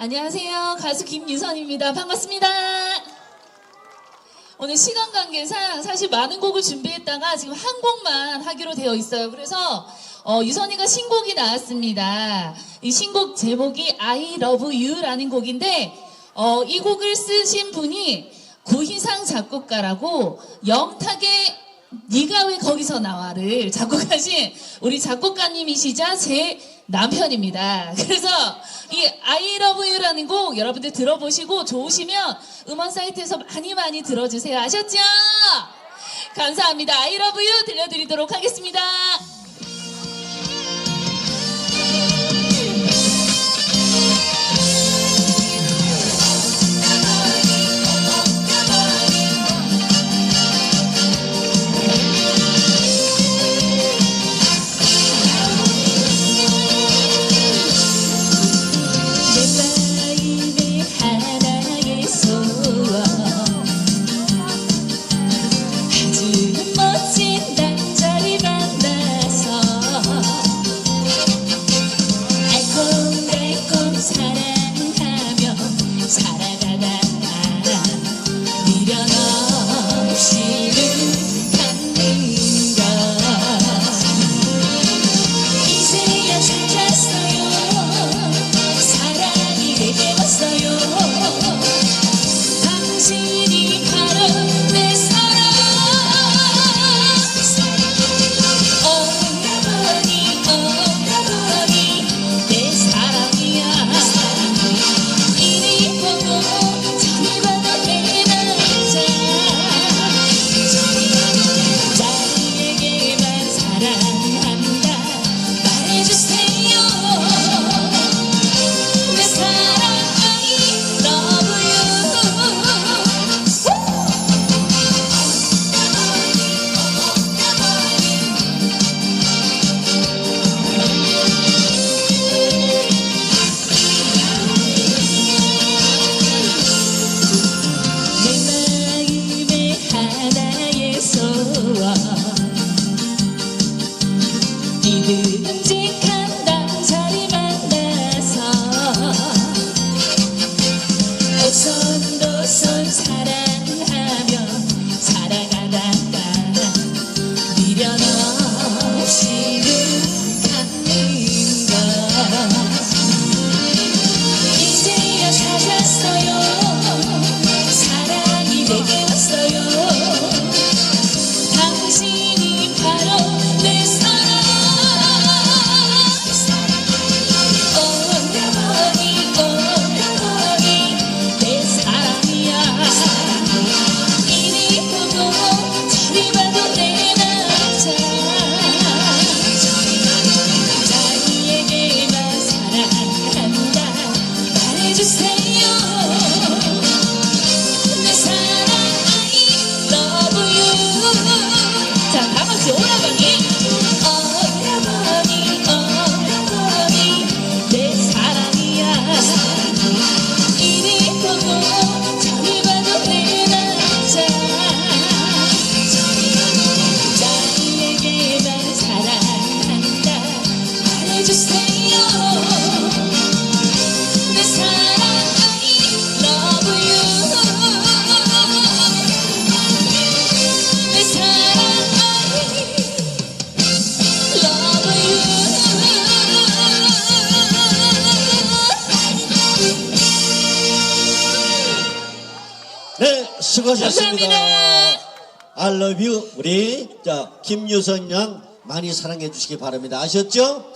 안녕하세요. 가수 김유선입니다. 반갑습니다. 오늘 시간 관계상 사실 많은 곡을 준비했다가 지금 한 곡만 하기로 되어 있어요. 그래서 어, 유선이가 신곡이 나왔습니다. 이 신곡 제목이 I Love You라는 곡인데 어, 이 곡을 쓰신 분이 구희상 작곡가라고 영탁의 네가 왜 거기서 나와를 작곡하신 우리 작곡가님이시자 제 남편입니다. 그래서 이 I Love You라는 곡 여러분들 들어보시고 좋으시면 음원 사이트에서 많이 많이 들어주세요. 아셨죠? 감사합니다. I Love You 들려드리도록 하겠습니다. 수고하셨습니다. 감사합니다. I love you. 우리 자 김유선 양 많이 사랑해 주시기 바랍니다. 아셨죠?